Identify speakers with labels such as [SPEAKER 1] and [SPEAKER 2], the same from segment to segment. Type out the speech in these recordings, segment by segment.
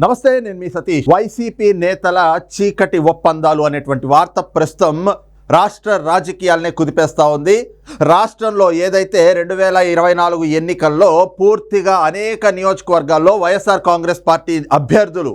[SPEAKER 1] నమస్తే నేను మీ సతీష్. వైసీపీ నేతల చీకటి ఒప్పందాలు అనేటువంటి వార్త ప్రస్తుతం రాష్ట్ర రాజకీయాలనే కుదిపేస్తా ఉంది. రాష్ట్రంలో ఏదైతే రెండు వేల ఇరవై నాలుగు ఎన్నికల్లో పూర్తిగా అనేక నియోజకవర్గాల్లో వైఎస్ఆర్ కాంగ్రెస్ పార్టీ అభ్యర్థులు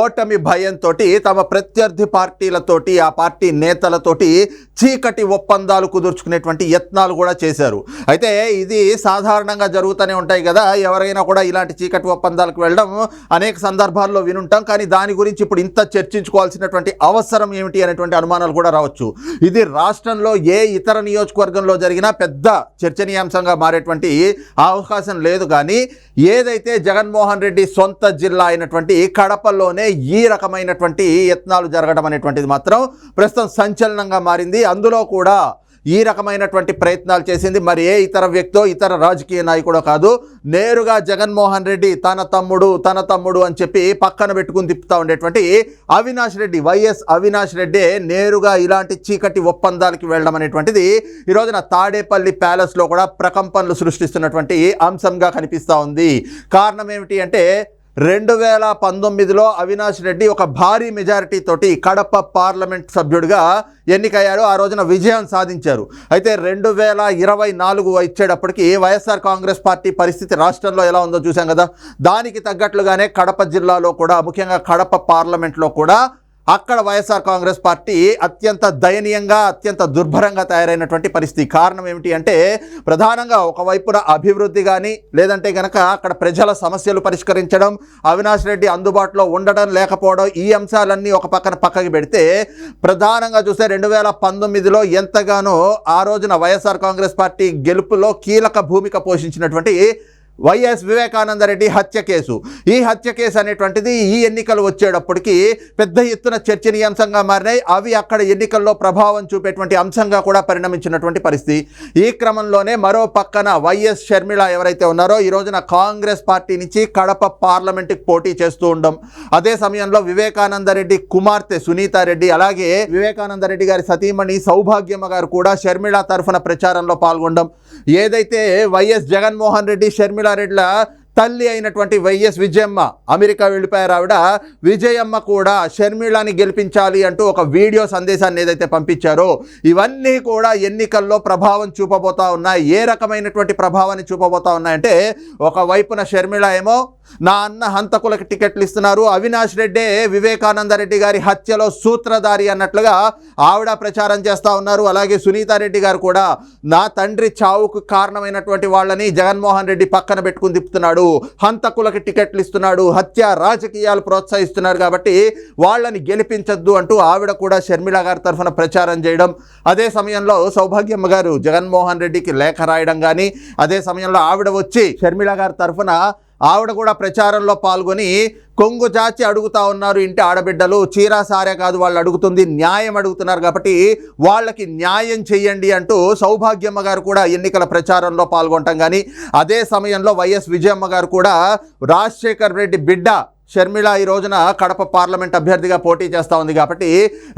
[SPEAKER 1] ఓటమి భయంతో తమ ప్రత్యర్థి పార్టీలతోటి ఆ పార్టీ నేతలతోటి చీకటి ఒప్పందాలు కుదుర్చుకునేటువంటి యత్నాలు కూడా చేశారు. అయితే ఇది సాధారణంగా జరుగుతూనే ఉంటాయి కదా. ఎవరైనా కూడా ఇలాంటి చీకటి ఒప్పందాలకు వెళ్ళడం అనేక సందర్భాల్లో వినుంటాం. కానీ దాని గురించి ఇప్పుడు ఇంత చర్చించుకోవాల్సినటువంటి అవసరం ఏమిటి అనేటువంటి అనుమానాలు కూడా రావచ్చు. ఇది రాష్ట్రంలో ఏ ఇతర నియోజకవర్గంలో జరిగినా పెద్ద చర్చనీయాంశంగా మారేటువంటి అవకాశం లేదు. కానీ ఏదైతే జగన్మోహన్ రెడ్డి సొంత జిల్లా అయినటువంటి కడపలోనే ఈ రకమైనటువంటి యత్నాలు జరగడం అనేటువంటిది మాత్రం ప్రస్తుతం సంచలనంగా మారింది. అందులో కూడా ఈ రకమైనటువంటి ప్రయత్నాలు చేసింది. మరి ఏ ఇతర వ్యక్తో ఇతర రాజకీయ నాయకుడో కాదు. నేరుగా జగన్మోహన్ రెడ్డి తన తమ్ముడు తన తమ్ముడు అని చెప్పి పక్కన పెట్టుకుని తిప్పుతా ఉండేటువంటి అవినాష్ రెడ్డి వైఎస్ అవినాష్ రెడ్డి నేరుగా ఇలాంటి చీకటి ఒప్పందాలకి వెళ్ళడం అనేటువంటిది ఈ రోజున తాడేపల్లి ప్యాలెస్లో కూడా ప్రకంపనలు సృష్టిస్తున్నటువంటి అంశంగా కనిపిస్తూ ఉంది. కారణం ఏమిటి అంటే రెండు వేల పంతొమ్మిదిలో అవినాష్ రెడ్డి ఒక భారీ మెజారిటీ తోటి కడప పార్లమెంట్ సభ్యుడిగా ఎన్నికయ్యారు ఆ రోజున విజయం సాధించారు. అయితే రెండు వేల ఇరవై నాలుగు ఇచ్చేటప్పటికి వైఎస్ఆర్ కాంగ్రెస్ పార్టీ పరిస్థితి రాష్ట్రంలో ఎలా ఉందో చూసాం కదా. దానికి తగ్గట్లుగానే కడప జిల్లాలో కూడా ముఖ్యంగా కడప పార్లమెంట్లో కూడా అక్కడ వైఎస్ఆర్ కాంగ్రెస్ పార్టీ అత్యంత దయనీయంగా అత్యంత దుర్భరంగా తయారైనటువంటి పరిస్థితి. కారణం ఏమిటి అంటే ప్రధానంగా ఒకవైపున అభివృద్ధి కానీ లేదంటే గనక అక్కడ ప్రజల సమస్యలు పరిష్కరించడం అవినాష్ రెడ్డి అందుబాటులో ఉండడం లేకపోవడం ఈ అంశాలన్నీ ఒక పక్కన పక్కకి పెడితే ప్రధానంగా చూస్తే రెండు వేల పంతొమ్మిదిలో ఎంతగానో ఆ రోజున వైఎస్ఆర్ కాంగ్రెస్ పార్టీ గెలుపులో కీలక భూమిక పోషించినటువంటి వైఎస్ వివేకానందరెడ్డి హత్య కేసు. ఈ హత్య కేసు అనేటువంటిది ఈ ఎన్నికలు వచ్చేటప్పటికి పెద్ద ఎత్తున చర్చనీయాంశంగా మారినాయి. అవి అక్కడ ఎన్నికల్లో ప్రభావం చూపేటువంటి అంశంగా కూడా పరిణమించినటువంటి పరిస్థితి. ఈ క్రమంలోనే మరో పక్కన వైఎస్ షర్మిళ ఎవరైతే ఉన్నారో ఈ రోజున కాంగ్రెస్ పార్టీ నుంచి కడప పార్లమెంటుకి పోటీ చేస్తూ ఉండడం అదే సమయంలో వివేకానందరెడ్డి కుమార్తె సునీతారెడ్డి అలాగే వివేకానందరెడ్డి గారి సతీమణి సౌభాగ్యమ్మ గారు కూడా షర్మిళ తరఫున ప్రచారంలో పాల్గొనడం. ఏదైతే వైఎస్ జగన్మోహన్ రెడ్డి షర్మిళ મિલાર એટલે తల్లి అయినటువంటి వైఎస్ విజయమ్మ. అమెరికా వెళ్ళిపోయారు ఆవిడ. విజయమ్మ కూడా షర్మిళని గెలిపించాలి అంటూ ఒక వీడియో సందేశాన్ని ఏదైతే పంపించారో ఇవన్నీ కూడా ఎన్నికల్లో ప్రభావం చూపబోతా ఉన్నాయి. ఏ రకమైనటువంటి ప్రభావాన్ని చూపబోతా ఉన్నాయంటే ఒకవైపున షర్మిళ ఏమో నా అన్న హంతకులకు టికెట్లు ఇస్తున్నారు. అవినాష్ రెడ్డే వివేకానంద రెడ్డి గారి హత్యలో సూత్రధారి అన్నట్లుగా ఆవిడ ప్రచారం చేస్తూ ఉన్నారు. అలాగే సునీతారెడ్డి గారు కూడా నా తండ్రి చావుకు కారణమైనటువంటి వాళ్ళని జగన్మోహన్ రెడ్డి పక్కన పెట్టుకుని తిప్పుతున్నాడు. హంతకులకి టికెట్లు ఇస్తున్నాడు. హత్య రాజకీయాలు ప్రోత్సహిస్తున్నారు కాబట్టి వాళ్ళని గెలిపించద్దు అంటూ ఆవిడ కూడా షర్మిల గారి తరఫున ప్రచారం చేయడం. అదే సమయంలో సౌభాగ్యమ్మ గారు జగన్మోహన్ రెడ్డికి లేఖ రాయడం కానీ అదే సమయంలో ఆవిడ వచ్చి షర్మిల గారి తరఫున ఆవిడ కూడా ప్రచారంలో పాల్గొని కొంగు చాచి అడుగుతా ఉన్నారు ఇంటి ఆడబిడ్డలు. చీరా సారే కాదు వాళ్ళు అడుగుతుంది న్యాయం అడుగుతున్నారు కాబట్టి వాళ్ళకి న్యాయం చేయండి అంటూ సౌభాగ్యమ్మ గారు కూడా ఎన్నికల ప్రచారంలో పాల్గొనటం కానీ అదే సమయంలో వైఎస్ విజయమ్మ గారు కూడా రాజశేఖర్ రెడ్డి బిడ్డ షర్మిళ ఈ రోజున కడప పార్లమెంట్ అభ్యర్థిగా పోటీ చేస్తూ ఉంది కాబట్టి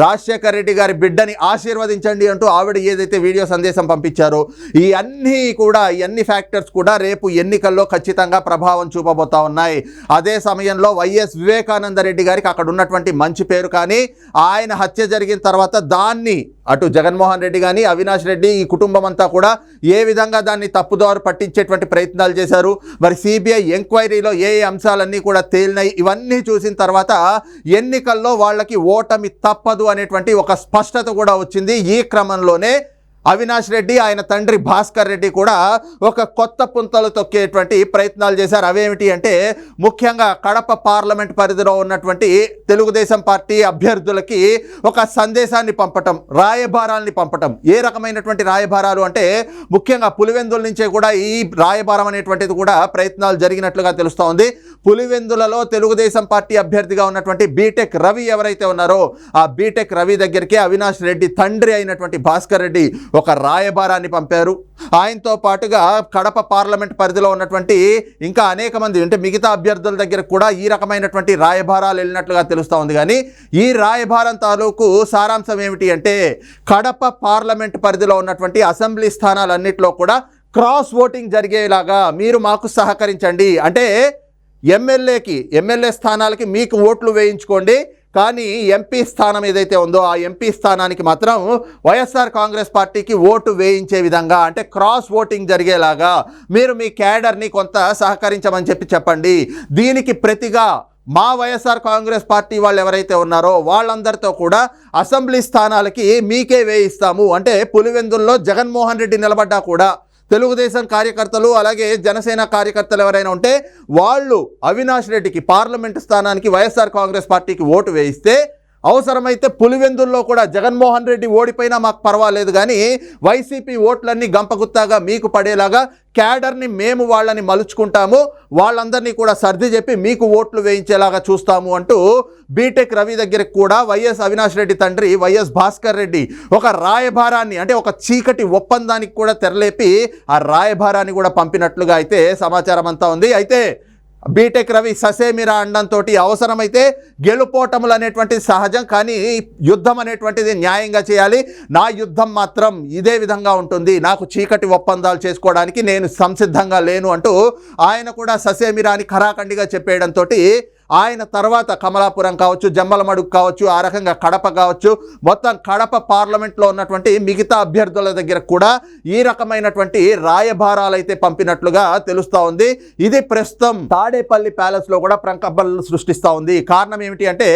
[SPEAKER 1] రాజశేఖర్ రెడ్డి గారి బిడ్డని ఆశీర్వదించండి అంటూ ఆవిడ ఏదైతే వీడియో సందేశం పంపించారో ఈ అన్నీ కూడా ఈ అన్ని ఫ్యాక్టర్స్ కూడా రేపు ఎన్నికల్లో ఖచ్చితంగా ప్రభావం చూపబోతా ఉన్నాయి. అదే సమయంలో వైఎస్ వివేకానంద రెడ్డి గారికి అక్కడ ఉన్నటువంటి మంచి పేరు కానీ ఆయన హత్య జరిగిన తర్వాత దాన్ని అటు జగన్మోహన్ రెడ్డి కానీ అవినాష్ రెడ్డి ఈ కుటుంబం అంతా కూడా ఏ విధంగా దాన్ని తప్పుదారు పట్టించేటువంటి ప్రయత్నాలు చేశారు? మరి సిబిఐ ఎంక్వైరీలో ఏ ఏ అంశాలన్నీ కూడా తేలినాయి? ఇవన్నీ చూసిన తర్వాత ఎన్నికల్లో వాళ్ళకి ఓటమి తప్పదు అనేటువంటి ఒక స్పష్టత కూడా వచ్చింది. ఈ క్రమంలోనే అవినాష్ రెడ్డి ఆయన తండ్రి భాస్కర్ రెడ్డి కూడా ఒక కొత్త పుంతలు తొక్కేటువంటి ప్రయత్నాలు చేశారు. అవేమిటి అంటే ముఖ్యంగా కడప పార్లమెంట్ పరిధిలో ఉన్నటువంటి తెలుగుదేశం పార్టీ అభ్యర్థులకి ఒక సందేశాన్ని పంపటం రాయబారాల్ని పంపటం. ఏ రకమైనటువంటి రాయబారాలు అంటే ముఖ్యంగా పులివెందుల నుంచే కూడా ఈ రాయబారం అనేటువంటిది కూడా ప్రయత్నాలు జరిగినట్లుగా తెలుస్తూ ఉంది. పులివెందులలో తెలుగుదేశం పార్టీ అభ్యర్థిగా ఉన్నటువంటి బీటెక్ రవి ఎవరైతే ఉన్నారో ఆ బీటెక్ రవి దగ్గరికి అవినాష్ రెడ్డి తండ్రి అయినటువంటి భాస్కర్ రెడ్డి ఒక రాయబారాన్ని పంపారు. ఆయనతో పాటుగా కడప పార్లమెంట్ పరిధిలో ఉన్నటువంటి ఇంకా అనేక మంది అంటే మిగతా అభ్యర్థుల దగ్గర కూడా ఈ రకమైనటువంటి రాయభారాలు వెళ్ళినట్లుగా తెలుస్తూ ఉంది. కానీ ఈ రాయబారం తాలూకు సారాంశం ఏమిటి అంటే కడప పార్లమెంట్ పరిధిలో ఉన్నటువంటి అసెంబ్లీ స్థానాలన్నింటిలో కూడా క్రాస్ ఓటింగ్ జరిగేలాగా మీరు మాకు సహకరించండి. అంటే ఎమ్మెల్యేకి ఎమ్మెల్యే స్థానాలకి మీకు ఓట్లు వేయించుకోండి. కానీ ఎంపీ స్థానం ఏదైతే ఉందో ఆ ఎంపీ స్థానానికి మాత్రం వైఎస్ఆర్ కాంగ్రెస్ పార్టీకి ఓటు వేయించే విధంగా అంటే క్రాస్ ఓటింగ్ జరిగేలాగా మీరు మీ క్యాడర్ని కొంత సహకరించమని చెప్పి చెప్పండి. దీనికి ప్రతిగా మా వైఎస్ఆర్ కాంగ్రెస్ పార్టీ వాళ్ళు ఎవరైతే ఉన్నారో వాళ్ళందరితో కూడా అసెంబ్లీ స్థానాలకి మీకే వేయిస్తాము. అంటే పులివెందుల్లో జగన్మోహన్ రెడ్డి నిలబడ్డా కూడా తెలుగుదేశం కార్యకర్తలు అలాగే జనసేన కార్యకర్తలు ఎవరైనా ఉంటే వాళ్ళు అవినాష్ రెడ్డికి పార్లమెంటు స్థానానికి వైఎస్ఆర్ కాంగ్రెస్ పార్టీకి ఓటు వేయిస్తే అవసరమైతే పులివెందుల్లో కూడా జగన్మోహన్ రెడ్డి ఓడిపోయినా మాకు పర్వాలేదు కానీ వైసీపీ ఓట్లన్నీ గంపగుత్తాగా మీకు పడేలాగా క్యాడర్ని మేము వాళ్ళని మలుచుకుంటాము వాళ్ళందరినీ కూడా సర్ది చెప్పి మీకు ఓట్లు వేయించేలాగా చూస్తాము అంటూ బీటెక్ రవి దగ్గరికి కూడా వైఎస్ అవినాష్ రెడ్డి తండ్రి వైఎస్ భాస్కర్ రెడ్డి ఒక రాయభారాన్ని అంటే ఒక చీకటి ఒప్పందానికి కూడా తెరలేపి ఆ రాయభారాన్ని కూడా పంపినట్లుగా అయితే సమాచారం అంతా ఉంది. అయితే బీటెక్ రవి ససేమిరా అండంతో అవసరమైతే గెలుపోటములు అనేటువంటిది సహజం కానీ యుద్ధం అనేటువంటిది న్యాయంగా చేయాలి. నా యుద్ధం మాత్రం ఇదే విధంగా ఉంటుంది. నాకు చీకటి ఒప్పందాలు చేసుకోవడానికి నేను సంసిద్ధంగా లేను అంటూ ఆయన కూడా ససేమిరా అని ఖరాఖండిగా చెప్పేయడంతో ఆయన తర్వాత కమలాపురం కావచ్చు జమ్మలమడుగు కావచ్చు ఆ రకంగా కడప కావచ్చు మొత్తం కడప పార్లమెంట్లో ఉన్నటువంటి మిగతా అభ్యర్థుల దగ్గర కూడా ఈ రకమైనటువంటి రాయభారాలు అయితే పంపినట్లుగా తెలుస్తూ ఉంది. ఇది ప్రస్తుతం తాడేపల్లి ప్యాలెస్లో కూడా ప్రంకబ్బలు సృష్టిస్తూ ఉంది. కారణం ఏమిటి అంటే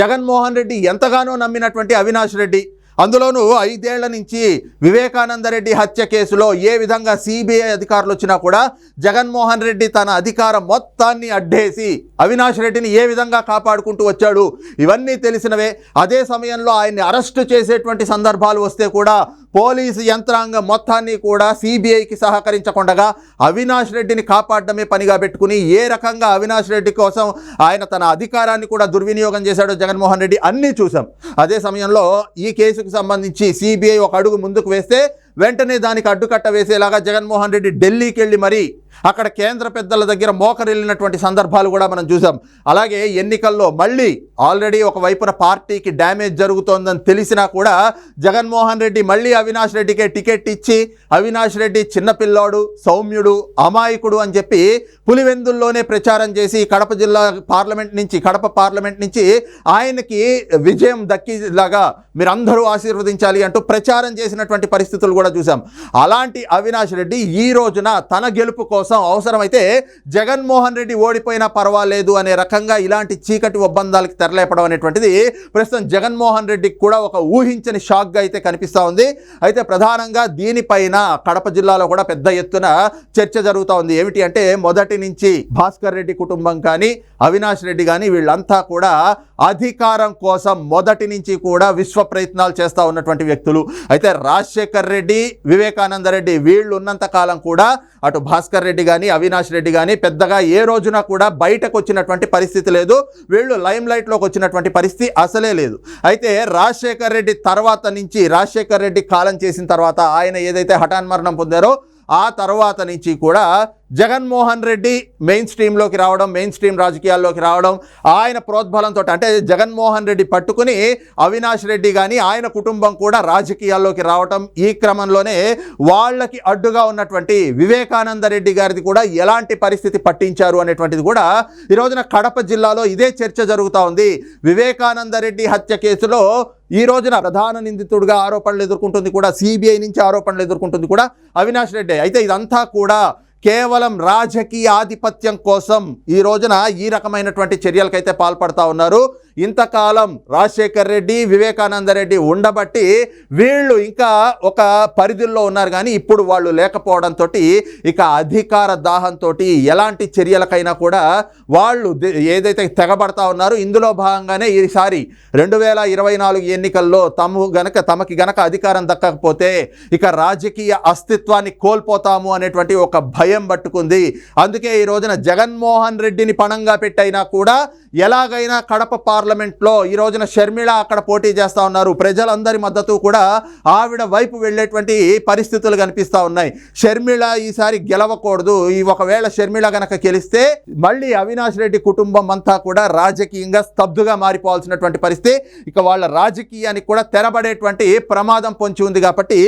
[SPEAKER 1] జగన్మోహన్ రెడ్డి ఎంతగానో నమ్మినటువంటి అవినాష్ రెడ్డి. అందులోనూ ఐదేళ్ళ నుంచి వివేకానంద రెడ్డి హత్య కేసులో ఏ విధంగా సిబిఐ అధికారులు వచ్చినా కూడా జగన్మోహన్ రెడ్డి తన అధికారం మొత్తాన్ని అడ్డేసి అవినాష్ రెడ్డిని ఏ విధంగా కాపాడుకుంటూ వచ్చాడు? ఇవన్నీ తెలిసినవే. అదే సమయంలో ఆయన్ని అరెస్టు చేసేటువంటి సందర్భాలు వస్తే కూడా పోలీసు యంత్రాంగం మొత్తాన్ని కూడా సిబిఐకి సహకరించకుండా అవినాష్ రెడ్డిని కాపాడడమే పనిగా పెట్టుకుని ఏ రకంగా అవినాష్ రెడ్డి కోసం ఆయన తన అధికారాన్ని కూడా దుర్వినియోగం చేశాడో జగన్మోహన్ రెడ్డి అన్నీ చూసాం అదే సమయంలో ఈ కేసుకు సంబంధించి సిబిఐ ఒక అడుగు ముందుకు వేస్తే వెంటనే దానికి అడ్డుకట్ట వేసేలాగా జగన్మోహన్ రెడ్డి ఢిల్లీకి వెళ్ళి మరీ అక్కడ కేంద్ర పెద్దల దగ్గర మోకరిల్లినటువంటి సందర్భాలు కూడా మనం చూసాం. అలాగే ఎన్నికల్లో మళ్ళీ ఆల్రెడీ ఒక వైపున పార్టీకి డ్యామేజ్ జరుగుతోందని తెలిసినా కూడా జగన్మోహన్ రెడ్డి మళ్ళీ అవినాష్ రెడ్డికే టికెట్ ఇచ్చి అవినాష్ రెడ్డి చిన్నపిల్లాడు సౌమ్యుడు అమాయకుడు అని చెప్పి పులివెందుల్లోనే ప్రచారం చేసి కడప జిల్లా పార్లమెంట్ నుంచి కడప పార్లమెంట్ నుంచి ఆయనకి విజయం దక్కిలాగా మీరందరూ ఆశీర్వదించాలి అంటూ ప్రచారం చేసినటువంటి పరిస్థితులు కూడా చూసాం. అలాంటి అవినాష్ రెడ్డి ఈ రోజున తన గెలుపు కోసం అవసరమైతే జగన్మోహన్ రెడ్డి ఓడిపోయినా పర్వాలేదు అనే రకంగా ఇలాంటి చీకటి ఒప్పందాలకు తెరలేపడం అనేటువంటిది ప్రస్తుతం జగన్మోహన్ రెడ్డికి కూడా ఒక ఊహించని షాక్గా అయితే కనిపిస్తూ ఉంది. అయితే ప్రధానంగా దీనిపైన కడప జిల్లాలో కూడా పెద్ద ఎత్తున చర్చ జరుగుతూ ఉంది. ఏమిటి అంటే మొదటి నుంచి భాస్కర్ రెడ్డి కుటుంబం కానీ అవినాష్ రెడ్డి కానీ వీళ్ళంతా కూడా అధికారం కోసం మొదటి నుంచి కూడా విశ్వ ప్రయత్నాలు చేస్తూ ఉన్నటువంటి వ్యక్తులు. అయితే రాజశేఖర్ రెడ్డి వివేకానంద రెడ్డి వీళ్ళు ఉన్నంత కాలం కూడా అటు భాస్కర్ రెడ్డి రెడ్డి కానీ అవినాష్ రెడ్డి కానీ పెద్దగా ఏ రోజున కూడా బయటకు వచ్చినటువంటి పరిస్థితి లేదు. వీళ్ళు లైమ్ లైట్లోకి వచ్చినటువంటి పరిస్థితి అసలే లేదు. అయితే రాజశేఖర్ రెడ్డి తర్వాత నుంచి రాజశేఖర్ రెడ్డి కాలం చేసిన తర్వాత ఆయన ఏదైతే హఠాన్ మరణం పొందారో ఆ తర్వాత నుంచి కూడా జగన్మోహన్ రెడ్డి మెయిన్ స్ట్రీమ్లోకి రావడం మెయిన్ స్ట్రీమ్ రాజకీయాల్లోకి రావడం ఆయన ప్రోద్బలంతో అంటే జగన్మోహన్ రెడ్డి పట్టుకుని అవినాష్ రెడ్డి కానీ ఆయన కుటుంబం కూడా రాజకీయాల్లోకి రావటం ఈ క్రమంలోనే వాళ్ళకి అడ్డుగా ఉన్నటువంటి వివేకానంద రెడ్డి గారిది కూడా ఎలాంటి పరిస్థితి పట్టించారు అనేటువంటిది కూడా ఈ రోజున కడప జిల్లాలో ఇదే చర్చ జరుగుతూ ఉంది. వివేకానంద రెడ్డి హత్య కేసులో ఈ రోజున ప్రధాన నిందితుడిగా ఆరోపణలు ఎదుర్కొంటుంది కూడా సిబిఐ నుంచి ఆరోపణలు ఎదుర్కొంటుంది కూడా అవినాష్ రెడ్డి. అయితే ఇదంతా కూడా కేవలం రాజకీయ ఆధిపత్యం కోసం ఈ రోజున ఈ రకమైనటువంటి చర్యలకైతే పాల్పడతా ఉన్నారు. ఇంతకాలం రాజశేఖర్ రెడ్డి వివేకానంద రెడ్డి ఉండబట్టి వీళ్ళు ఇంకా ఒక పరిధిలో ఉన్నారు కానీ ఇప్పుడు వాళ్ళు లేకపోవడంతో ఇక అధికార దాహంతో ఎలాంటి చర్యలకైనా కూడా వాళ్ళు ఏదైతే తెగబడతా ఉన్నారో ఇందులో భాగంగానే ఈసారి రెండు వేల ఇరవై నాలుగు ఎన్నికల్లో తము గనక తమకి గనక అధికారం దక్కకపోతే ఇక రాజకీయ అస్తిత్వాన్ని కోల్పోతాము అనేటువంటి ఒక భయం పట్టుకుంది. అందుకే ఈ రోజున జగన్మోహన్ రెడ్డిని పణంగా పెట్టైనా కూడా ఎలాగైనా కడప పార్లమెంట్లో ఈ రోజున షర్మిళ అక్కడ పోటీ చేస్తా ఉన్నారు. ప్రజలందరి మద్దతు కూడా ఆవిడ వైపు వెళ్ళేటువంటి పరిస్థితులు కనిపిస్తా ఉన్నాయి. షర్మిళ ఈసారి గెలవకూడదు. ఈ ఒకవేళ షర్మిళ గనక గెలిస్తే మళ్ళీ అవినాష్ రెడ్డి కుటుంబం అంతా కూడా రాజకీయంగా స్తబ్దుగా మారిపోవాల్సినటువంటి పరిస్థితి. ఇక వాళ్ళ రాజకీయానికి కూడా తెరబడేటువంటి ప్రమాదం పొంచి ఉంది కాబట్టి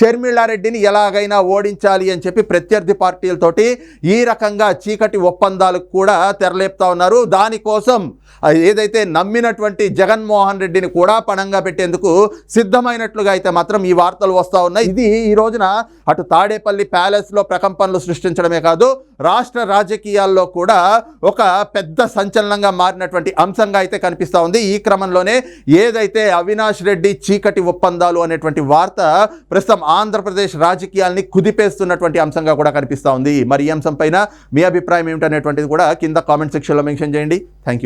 [SPEAKER 1] షర్మిళారెడ్డిని ఎలాగైనా ఓడించాలి అని చెప్పి ప్రత్యర్థి పార్టీలతోటి ఈ రకంగా చీకటి ఒప్పందాలకు కూడా తెరలేపుతా ఉన్నారు. దానికోసం ఆ ఏదైతే నమ్మినటువంటి జగన్మోహన్ రెడ్డిని కూడా పణంగా పెట్టేందుకు సిద్ధమైనట్లుగా అయితే మాత్రం ఈ వార్తలు వస్తూ ఉన్నాయి. ఇది ఈ రోజున అటు తాడేపల్లి ప్యాలెస్లో ప్రకంపనలు సృష్టించడమే కాదు రాష్ట్ర రాజకీయాల్లో కూడా ఒక పెద్ద సంచలనంగా మారినటువంటి అంశంగా అయితే కనిపిస్తూ ఉంది. ఈ క్రమంలోనే ఏదైతే అవినాష్ రెడ్డి చీకటి ఒప్పందాలు అనేటువంటి వార్త ప్రస్తుతం ఆంధ్రప్రదేశ్ రాజకీయాల్ని కుదిపేస్తున్నటువంటి అంశంగా కూడా కనిపిస్తూ ఉంది. మరి ఈ అంశం పైన మీ అభిప్రాయం ఏమిటనేటువంటిది కూడా కింద కామెంట్ సెక్షన్లో మెన్షన్ చేయండి. Thank you